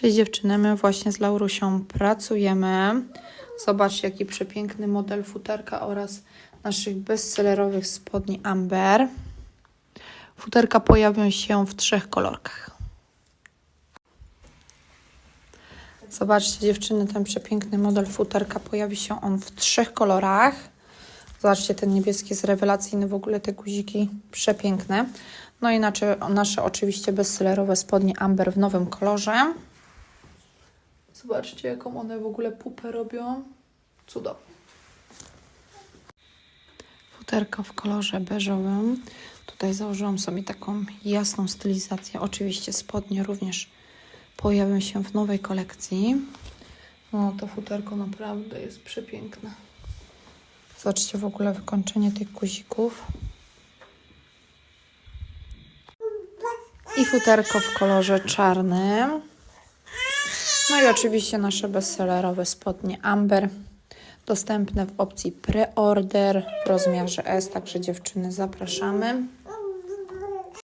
Cześć dziewczyny, my właśnie z Laurusią pracujemy. Zobaczcie, jaki przepiękny model futerka oraz naszych bestsellerowych spodni Amber. Futerka pojawią się w trzech kolorkach. Zobaczcie dziewczyny, ten przepiękny model futerka pojawi się on w trzech kolorach. Zobaczcie, ten niebieski jest rewelacyjny, w ogóle te guziki przepiękne. No i nasze, nasze oczywiście bestsellerowe spodnie Amber w nowym kolorze. Zobaczcie, jaką one w ogóle pupę robią. Cudownie. Futerka w kolorze beżowym. Tutaj założyłam sobie taką jasną stylizację. Oczywiście spodnie również pojawią się w nowej kolekcji. No, to futerko naprawdę jest przepiękne. Zobaczcie w ogóle wykończenie tych guzików. I futerko w kolorze czarnym. No i oczywiście nasze bestsellerowe spodnie Amber. Dostępne w opcji pre-order w rozmiarze S, także dziewczyny zapraszamy.